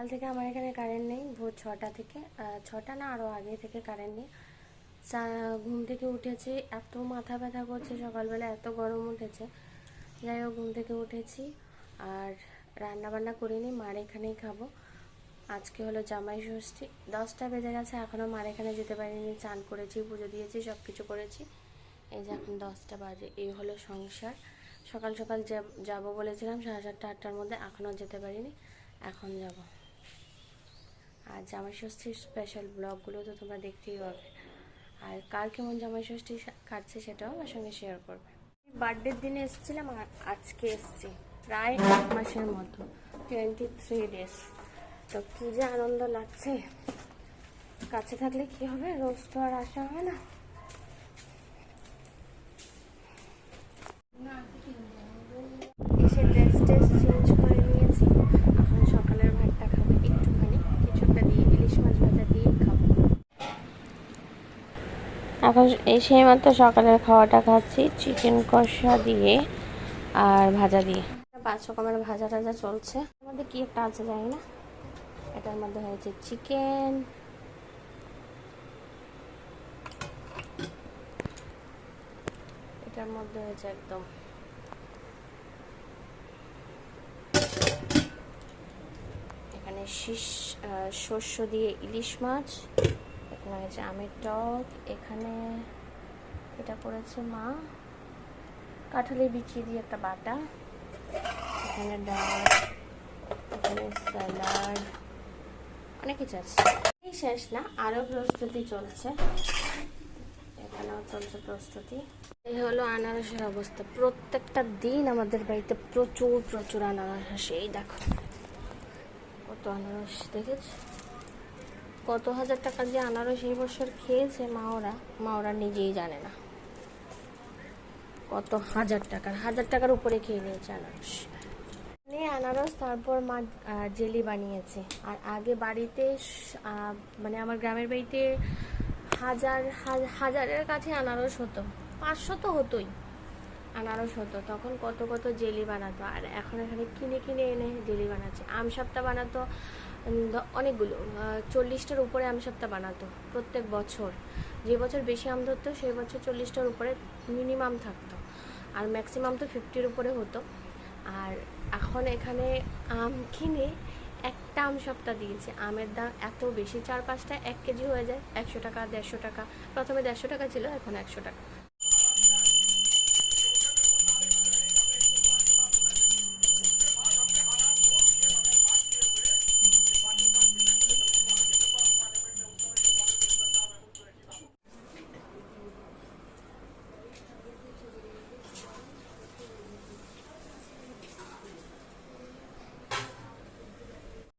কাল থেকে আমার এখানে কারেন্ট নেই, ভোর ছটা থেকে। ছটা না আরও আগে থেকে কারেন্ট নেই। ঘুম থেকে উঠেছি, এত মাথা ব্যথা করছে সকালবেলা, এত গরম উঠেছে। যাই হোক, ঘুম থেকে উঠেছি। আর রান্না বান্না করিনি, মার এখানেই খাব। আজকে হলো জামাই ষষ্ঠী। দশটা বেজে গেছে এখনও মার এখানে যেতে পারিনি। চান করেছি, পুজো দিয়েছি সব কিছু করেছি। এই যে এখন দশটা বাজে, এই হলো সংসার। সকাল সকাল যাব বলেছিলাম, সাড়ে সাতটা, আটটার মধ্যে এখনও যেতে পারিনি। এখন যাব। আর জামাই ষষ্ঠীর স্পেশাল ব্লগগুলো তো তোমরা দেখতেই পাবে। আর কার কেমন জামাই ষষ্ঠী কাটছে সেটাও আমার সঙ্গে শেয়ার করবে। বার্থডের দিনে এসেছিলাম, আর আজকে এসেছি। প্রায় এক মাসের মতো টোয়েন্টি থ্রি ডেজ তো কী যে আনন্দ লাগছে। কাছে থাকলে কি হবে? রোজ তো আর আসা হয় না এসে ড্রেস টেস চেঞ্জ করে নিয়েছি এখন সকালের ভাতটা খাব একটুখানি কিছু একটা দিয়ে ইলিশ মাছ ভাজা দিয়ে খাব এখন সেই মাত্র সকালের খাওয়াটা খাচ্ছি চিকেন কষা দিয়ে আর ভাজা দিয়ে। পাঁচ রকমের ভাজা টাজা চলছে। এর মধ্যে কি একটা আছে জানি না। এটার মধ্যে হয়েছে চিকেন এটার মধ্যে হয়েছে একদম। এখানে শীষ শস্য দিয়ে ইলিশ মাছ। এখানে হয়েছে। আমের টক, এখানে এটা করেছে মা। কাঁঠালি বিছিয়ে দিয়ে একটা বাটা। এখানে ডাল, এখানে স্যালাড, অনেক কিছু আছে। শেষ না আরও প্রস্তুতি চলছে। এখানেও চলছে প্রস্তুতি। এই হলো আনারসের অবস্থা। প্রত্যেকটা দিন আমাদের বাড়িতে প্রচুর প্রচুর আনারস আসে। এই দেখো, কত আনারস, দেখেছ? কত হাজার টাকা যে আনারস এই বছর খেয়েছে মা ওরা মা ওরা নিজেই জানে না। কত হাজার টাকার হাজার টাকার উপরে খেয়ে নিয়েছে আনারস। নিয়ে আনারস, তারপর মা জেলি বানিয়েছে। আর আগে বাড়িতে মানে আমার গ্রামের বাড়িতে হাজার হাজারের কাছে আনারস হতো। পাঁচশো তো হতোই আনারস হতো। তখন কত কত জেলি বানাতো। আর এখন এখানে কিনে কিনে এনে জেলি বানাচ্ছে। আম সপ্তাহ বানাতো। অনেকগুলো চল্লিশটার উপরে আম সপ্তাহ বানাতো, প্রত্যেক বছর। যে বছর বেশি আম ধরতো, সেই বছর চল্লিশটার উপরে মিনিমাম থাকতো। আর ম্যাক্সিমাম তো ফিফটির উপরে হতো। আর এখন এখানে আম কিনে একটা আম সপ্তাহ দিয়েছে। আমের দাম এত বেশি, চার পাঁচটা এক কেজি হয়ে যায়, একশো টাকা, দেড়শো টাকা। প্রথমে দেড়শো টাকা ছিল, এখন একশো টাকা।